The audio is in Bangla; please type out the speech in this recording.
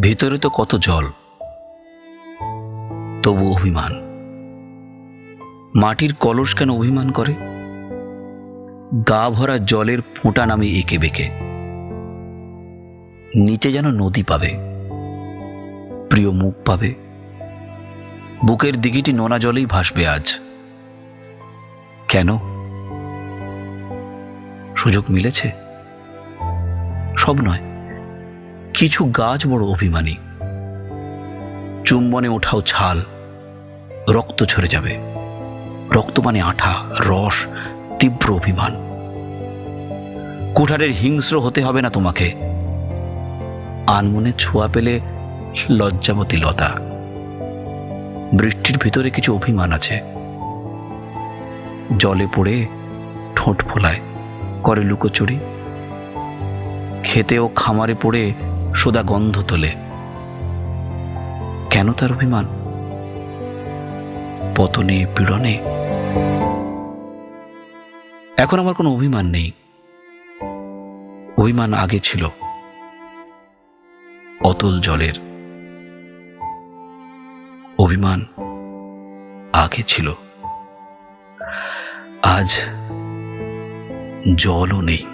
ভেতরে তো কত জল। তবু অভিমান। মাটির কলস কেন অভিমান করে? গা ভরা জলের ফোঁটা নামে এঁকে বেঁকে। নিচে যেন নদী পাবে। প্রিয় মুখ পাবে। বুকের দিঘিটি নোনা জলেই ভাসবে আজ। কেন? সুযোগ মিলেছে? সব নয়। কিছু গাছ বড় অভিমানী। চুম্বনে ওঠাও ছাল, রক্ত ছড়ে যাবে। রক্ত মানে আঠা, রস, তীব্র অভিমান। কুঠারের হিংস্র হতে হবে না তোমাকে। আনমনে ছোঁয়া পেলে লজ্জাবতী লতা। বৃষ্টির ভিতরে কিছু অভিমান আছে। জলে পড়ে ঠোঁট ফোলায়, করে লুকোচুরি। খেতে ও খামারে পড়ে সোদা গন্ধ তোলে। কেন তার অভিমান? পতনে, পীড়নে? এখন আমার কোনো অভিমান নেই। অভিমান আগে ছিল। অতল জলের। অভিমান আগে ছিল। আজ জলও নেই।